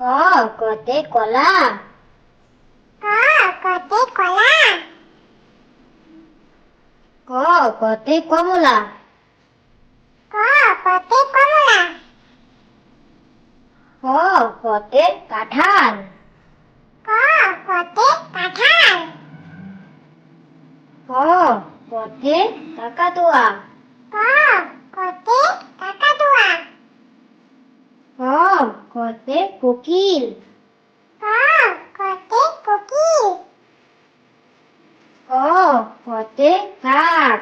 কতে কলা ক কতে কলা ক কতে কমলা। ক কতে কমলা। ক কতে কাঁঠাল। ক কতে কাঁঠাল। ক কতে কাকাতুয়া। ক কতে কাকাতুয়া। ক কতে কোকিল। ক কতে কোকিল। ক কতে কাক।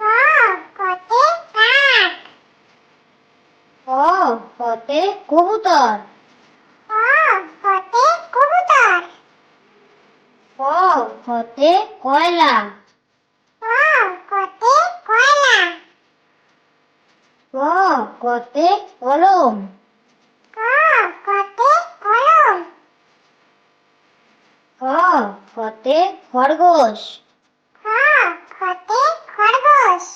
ক কতে কাক। ক কতে কবুতর। ক কতে কবুতর। ক কতে কয়লা। কতে কয়লা। ক কতে কলম ক কতে কলম খ কতে খরগোশ। খ কতে খরগোশ।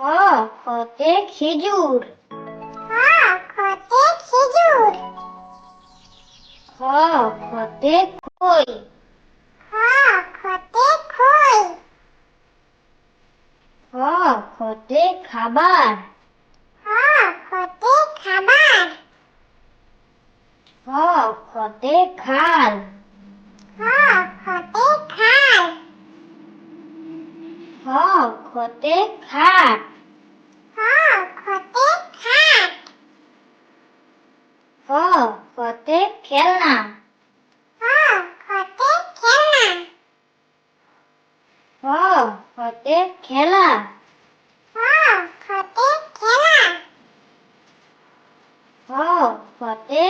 খ কতে খেজুর। খ কতে খেজুর। খ কতে খই। খ কতে খই। খ কতে খাবার খ কতে খাবার কতে খাল। খ কতে খাট কতে খাট কতে খেলনা। খেলনা। খ কতে খেলা। খ কতে খেলা। খ কতে